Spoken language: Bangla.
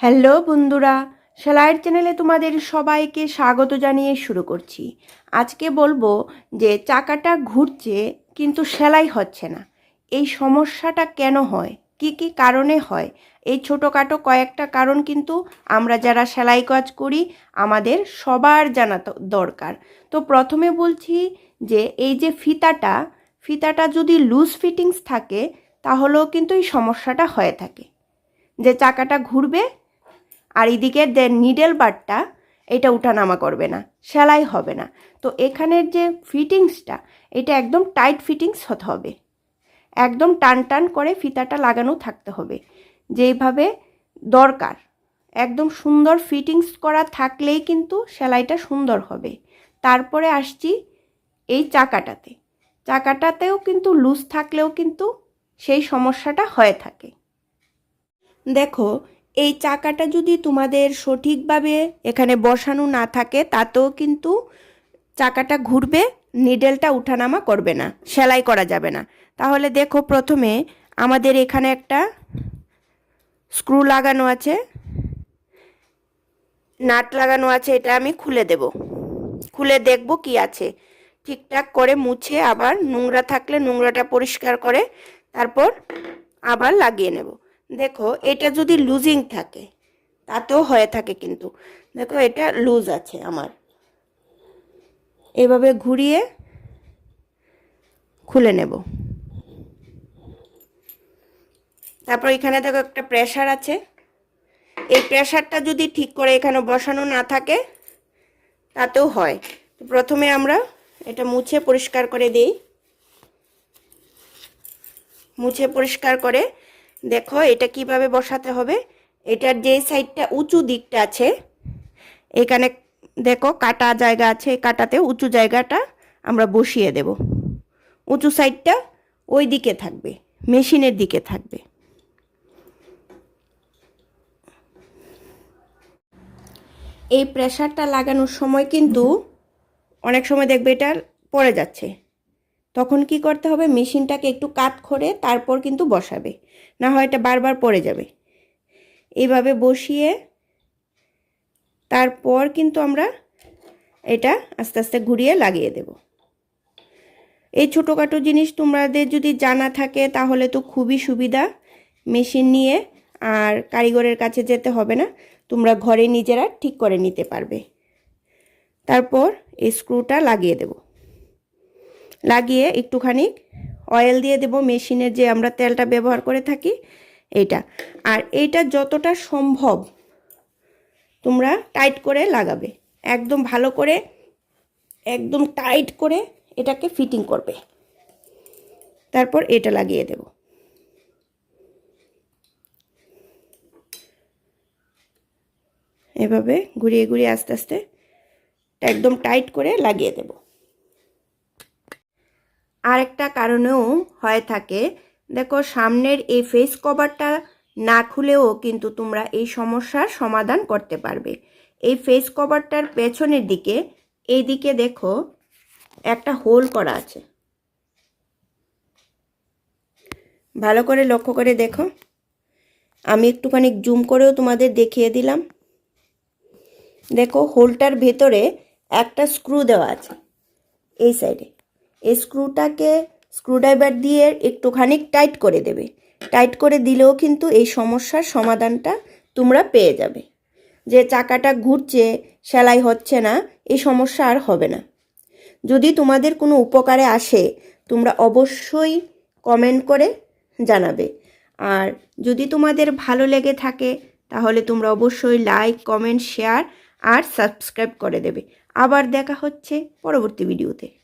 হ্যালো বন্ধুরা, সেলাইয়ের চ্যানেলে তোমাদের সবাইকে স্বাগত জানিয়ে শুরু করছি। আজকে বলব যে চাকাটা ঘুরছে কিন্তু সেলাই হচ্ছে না। এই সমস্যাটা কেন হয়? কি কি কারণে হয়? এই ছোটোখাটো কয়েকটা কারণ কিন্তু আমরা যারা সেলাই কাজ করি, আমাদের সবার জানা দরকার। তো প্রথমে বলছি যে এই যে ফিতাটা ফিতাটা যদি লুজ ফিটিংস থাকে, তাহলেও কিন্তু এই সমস্যাটা হয়ে থাকে। যে চাকাটা ঘুরবে আর এদিকে নিডেল বারটা এটা উঠানামা করবে না, সেলাই হবে না। তো এখানের যে ফিটিংসটা এটা একদম টাইট ফিটিংস হতে হবে। একদম টান টান করে ফিতাটা লাগানো থাকতে হবে। যেইভাবে দরকার। একদম সুন্দর ফিটিংস করা থাকলেই কিন্তু সেলাইটা সুন্দর হবে। তারপরে আসছি এই চাকাটাতে। চাকাটাতেও কিন্তু লুজ থাকলেও কিন্তু সেই সমস্যাটা হয়ে থাকে। দেখো এই চাকাটা যদি তোমাদের সঠিকভাবে এখানে বসানো না থাকে, তাতেও কিন্তু চাকাটা ঘুরবে নিডেলটা উঠানামা করবে না, সেলাই করা যাবে না। তাহলে দেখো প্রথমে আমাদের এখানে একটা স্ক্রু লাগানো আছে, নাট লাগানো আছে, এটা আমি খুলে দেব। খুলে দেখব কি আছে। ঠিকঠাক করে মুছে আবার নোংরা থাকলে নোংরাটা পরিষ্কার করে, তারপর আবার লাগিয়ে নেব। দেখো, এটা যদি লুজিং থাকে, তাতেও হয়ে থাকে কিন্তু। দেখো, এটা লুজ আছে আমার। এভাবে ঘুরিয়ে খুলে নেব। তারপর এখানে দেখো একটা প্রেশার আছে। এই প্রেশারটা যদি ঠিক করে এখানে বসানো না থাকে, তাতেও হয়। প্রথমে আমরা এটা মুছে পরিষ্কার করে দিই। মুছে পরিষ্কার করে দেখো, এটা কীভাবে বসাতে হবে? এটার যে সাইডটা উঁচু দিকটা আছে, এখানে দেখো কাটা জায়গা আছে কাটাতে উঁচু জায়গাটা আমরা বসিয়ে দেব। উঁচু সাইডটা ওই দিকে থাকবে, মেশিনের দিকে থাকবে। এই প্রেশারটা লাগানোর সময় কিন্তু অনেক সময় দেখবে এটা পড়ে যাচ্ছে। তখন কি করতে হবে? মেশিনটাকে একটু কাত করে তারপর কিন্তু বসাবে। না হয় এটা বারবার পড়ে যাবে। এইভাবে বসিয়ে তারপর কিন্তু আমরা এটা আস্তে আস্তে ঘুরিয়ে লাগিয়ে দেব। এই ছোটোখাটো জিনিস তোমাদের যদি জানা থাকে তাহলে তো খুবই সুবিধা। মেশিন নিয়ে আর কারিগরের কাছে যেতে হবে না। তোমরা ঘরে নিজেরা ঠিক করে নিতে পারবে। তারপর এই স্ক্রুটা লাগিয়ে দেব। লাগিয়ে একটুখানি অয়েল দিয়ে দেব মেশিনের যে আমরা তেলটা ব্যবহার করে থাকি, এইটা। আর এইটা যতটা সম্ভব তোমরা টাইট করে লাগাবে। একদম ভালো করে, একদম টাইট করে এটাকে ফিটিং করবে। তারপর এটা লাগিয়ে দেব। এভাবে ঘুরিয়ে ঘুরিয়ে আস্তে আস্তে একদম টাইট করে লাগিয়ে দেব। আরেকটা কারণেও হয়ে থাকে। দেখো, সামনের এই ফেস কভারটা না খুলেও কিন্তু তোমরা এই সমস্যার সমাধান করতে পারবে। এই ফেস কভারটার পেছনের দিকে, এই দিকে দেখো, একটা হোল করা আছে। ভালো করে লক্ষ্য করে দেখো। আমি একটুখানি জুম করেও তোমাদের দেখিয়ে দিলাম। দেখো হোলটার ভেতরে একটা স্ক্রু দেওয়া আছে, এই সাইডে এই স্ক্রুটাকে স্ক্রুড্রাইভার দিয়ে একটুখানি টাইট করে দেবে। টাইট করে দিলেও কিন্তু এই সমস্যার সমাধানটা তোমরা পেয়ে যাবে। যে চাকাটা ঘুরছে, সেলাই হচ্ছে না, এই সমস্যা আর হবে না। যদি তোমাদের কোনো উপকারে আসে, তোমরা অবশ্যই কমেন্ট করে জানাবে। আর যদি তোমাদের ভালো লেগে থাকে, তাহলে তোমরা অবশ্যই লাইক কমেন্ট শেয়ার আর সাবস্ক্রাইব করে দেবে। আবার দেখা হচ্ছে পরবর্তী ভিডিওতে